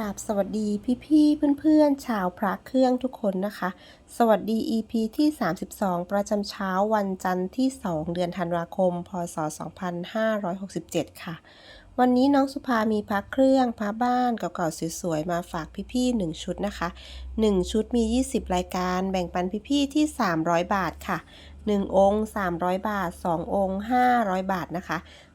ราบสวัสดีพี่ๆเพื่อนๆ ชาวพระเครื่องทุกคนนะคะ สวัสดี EP ที่ 32 ประจำเช้าวันจันทร์ที่ 2 เดือนธันวาคม พศ 2567 ค่ะ วันนี้น้องสุภามีพระเครื่องพระบ้านเก่าๆสวยๆ มาฝากพี่ๆ1ชุดนะคะ 1 ชุดมี 20 รายการแบ่งปันพี่ๆที่ 300 บาทค่ะ 1 องค์ 300 บาท 2 องค์ 500 บาทนะคะ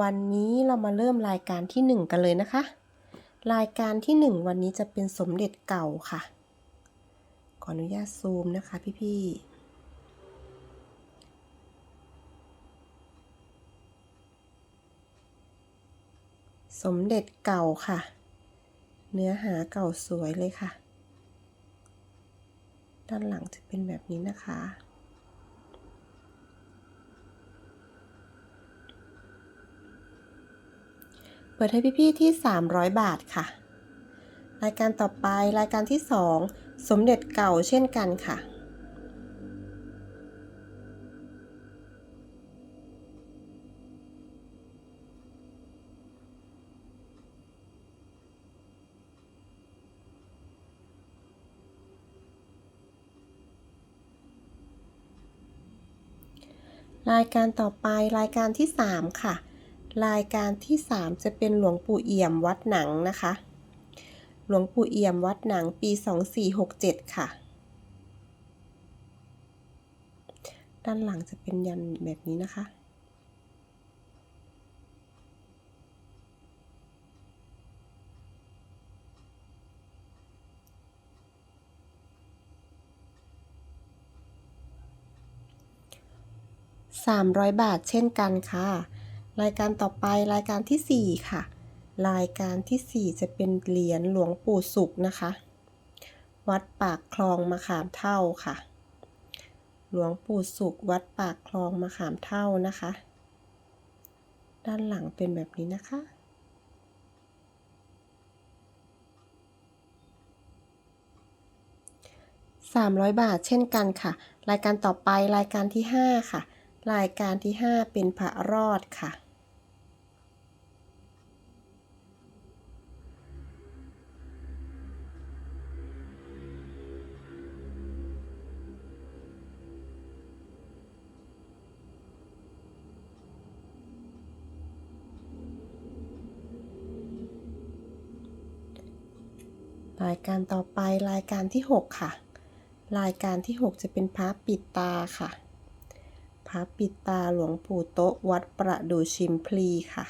วันนี้เรามาเริ่มรายการที่ 1 กันเลยนะคะ รายการที่ 1 วันนี้จะเป็นสมเด็จเก่าค่ะ ขออนุญาตซูมนะคะพี่ๆสมเด็จเก่าค่ะ เนื้อหาเก่าสวยเลยค่ะ ด้านหลังจะเป็นแบบนี้นะคะ เปิดให้พี่ๆที่ 300 บาทค่ะ รายการต่อไปรายการที่ 2 สมเด็จเก่าเช่นกันค่ะ รายการต่อไปรายการที่ 3 ค่ะ รายการที่ 3 จะเป็นหลวงปู่เอี่ยมวัดหนังนะคะ หลวงปู่เอี่ยมวัดหนังปี 2467 ค่ะ ด้านหลังจะเป็นยันแบบนี้นะคะ 300 บาทเช่นกันค่ะ รายการต่อไปรายการที่ 4 ค่ะ รายการที่ 4 จะเป็นเหรียญหลวงปู่สุขนะคะ วัดปากคลองมะขามเท่าค่ะ หลวงปู่สุขวัดปากคลองมะขามเท่านะคะ ด้านหลังเป็นแบบนี้นะคะ300 บาทเช่นกันค่ะ รายการต่อไปรายการที่ 5 ค่ะ รายการที่ 5 เป็นพระรอดค่ะ รายการต่อไปรายการที่ 6 ค่ะ รายการที่ 6 จะเป็นพระปิดตาค่ะพระปิดตาหลวงปู่โต๊ะวัดประดูชิมพลีค่ะ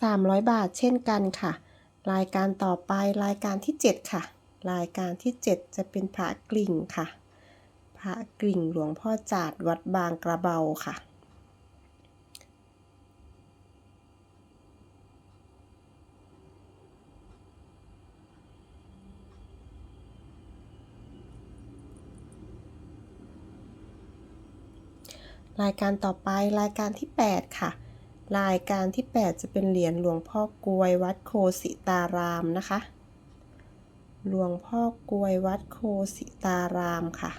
300 บาทเช่นกันค่ะ รายการต่อไปรายการที่ 7 ค่ะ รายการที่ 7 จะเป็นพระกลิ่งค่ะ พระกลิ่งหลวงพ่อจาดวัดบางกระเบาค่ะ รายการต่อไปรายการที่ 8 ค่ะ รายการที่ 8 จะเป็นเหรียญหลวงพ่อกวยวัดโคสิตารามนะคะ หลวงพ่อกวยวัดโคสิตารามค่ะ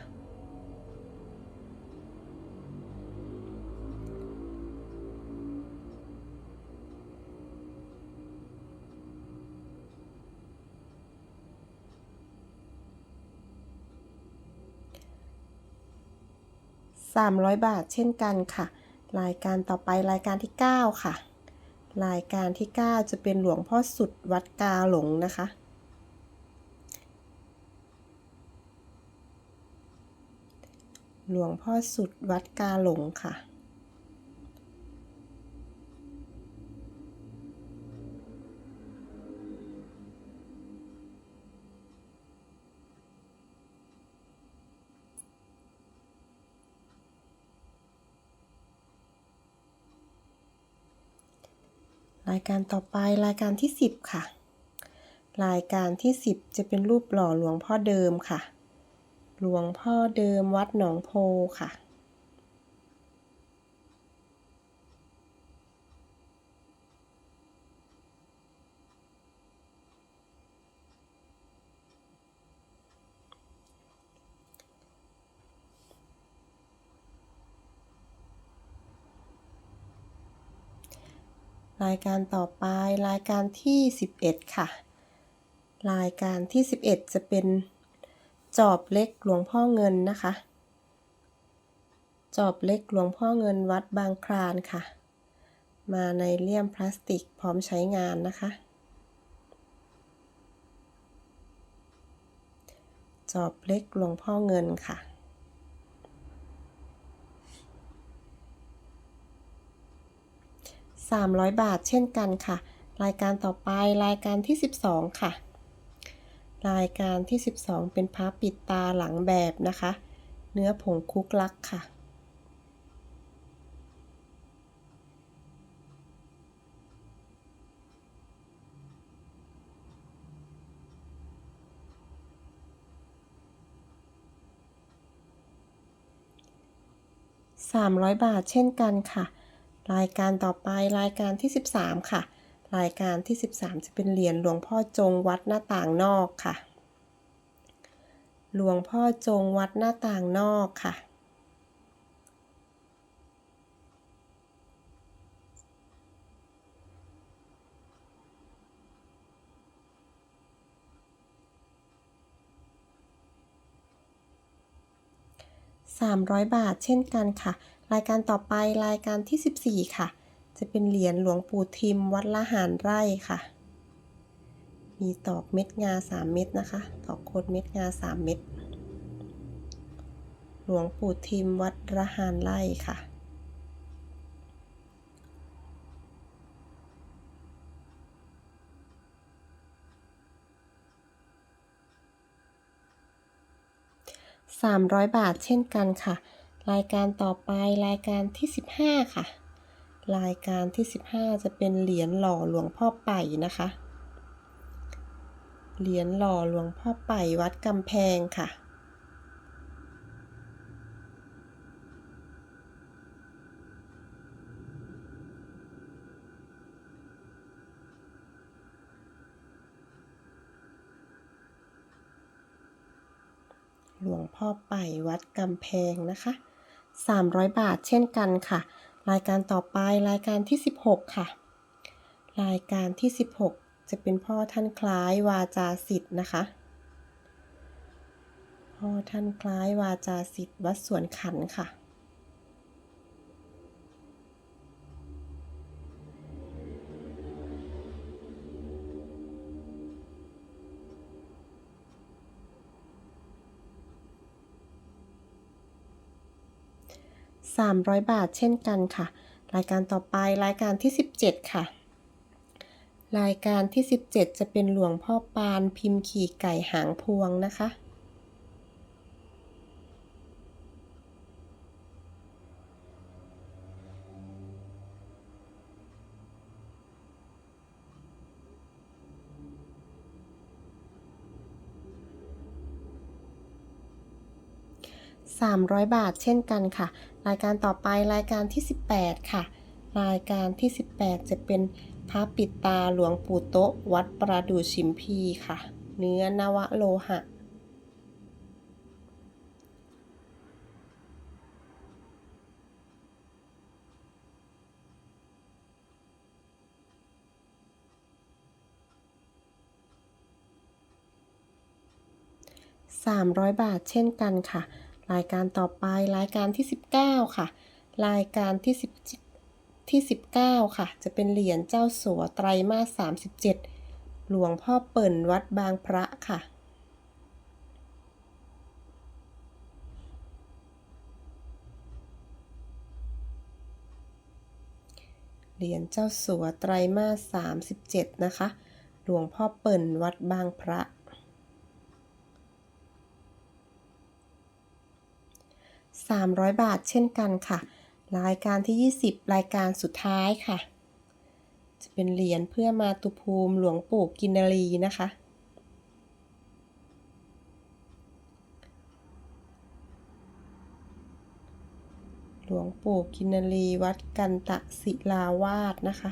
300 บาทเช่นกันค่ะ รายการต่อไปรายการที่ 9 ค่ะ รายการที่ 9 จะเป็นหลวงพ่อสุดวัดกาหลงนะคะ หลวงพ่อสุดวัดกาหลงค่ะ รายการต่อไปรายการที่ 10 ค่ะ รายการที่ 10 จะเป็นรูปหล่อหลวงพ่อเดิมค่ะ หลวงพ่อเดิมวัดหนองโพค่ะ รายการต่อไปรายการที่ 11 ค่ะ รายการที่ 11 จะเป็นจอบเล็กหลวงพ่อเงินนะคะ จอบเล็กหลวงพ่อเงินวัดบางคลานค่ะ มาในเลี่ยมพลาสติกพร้อมใช้งานนะคะ จอบเล็กหลวงพ่อเงินค่ะ 300 บาทเช่นกันค่ะ รายการต่อไปรายการที่ 12 ค่ะ รายการที่ 12 เป็นพระปิดตาหลังแบบนะคะ เนื้อผงคุกลักค่ะ300 บาทเช่นกันค่ะ รายการต่อไปรายการที่ 13 ค่ะ รายการที่ 13 จะเป็นเหรียญหลวงพ่อจงวัดหน้าต่างนอกค่ะ หลวงพ่อจงวัดหน้าต่างนอกค่ะ300 บาทเช่นกันค่ะ รายการต่อไปรายการที่ 14 ค่ะ จะเป็นเหรียญหลวงปู่ทิมวัดละหารไร่ค่ะ มีตอกเม็ดงา 3 เม็ดนะคะ ตอกโคนเม็ดงา 3 เม็ด หลวงปู่ทิมวัดละหารไร่ค่ะ300 บาทเช่นกันค่ะ รายการต่อไปรายการที่ 15 ค่ะ รายการที่ 15 จะเป็นเหรียญหล่อหลวงพ่อไป่นะคะ เหรียญหล่อหลวงพ่อไป่วัดกำแพงค่ะ หลวงพ่อไป่วัดกำแพงนะคะ 300 บาทเช่นกันค่ะ รายการต่อไปรายการที่ 16 ค่ะ รายการที่ 16 จะเป็นพ่อท่านคล้ายวาจาสิทธิ์นะคะ พ่อท่านคล้ายวาจาสิทธิ์วัดสวนขันค่ะ 300 บาทเช่นกันค่ะ รายการต่อไปรายการที่ 17 ค่ะ รายการที่ 17 จะเป็นหลวงพ่อปานพิมพ์ขี่ไก่หางพวงนะคะ 300 บาทเช่นกันค่ะ รายการต่อไปรายการที่ 18 ค่ะ รายการที่ 18 จะเป็นพระปิดตาหลวงปู่โต๊ะวัดประดูชิมพีค่ะ เนื้อนวโลหะ300 บาทเช่นกันค่ะ รายการต่อไปรายการที่ 19 ค่ะ รายการที่10ที่ 19 ค่ะ จะเป็นเหรียญเจ้าสัวไตรมาส 37 หลวงพ่อเปิ่นวัดบางพระค่ะเหรียญเจ้าสัวไตรมาส37 นะคะ หลวงพ่อเปิ่นวัดบางพระ 300 บาทเช่นกันค่ะ รายการที่ 20 รายการสุดท้ายค่ะ จะเป็นเหรียญเพื่อมาตุภูมิหลวงปู่กินรีนะคะ หลวงปู่กินรีวัดกันตะศิลาวาสนะคะ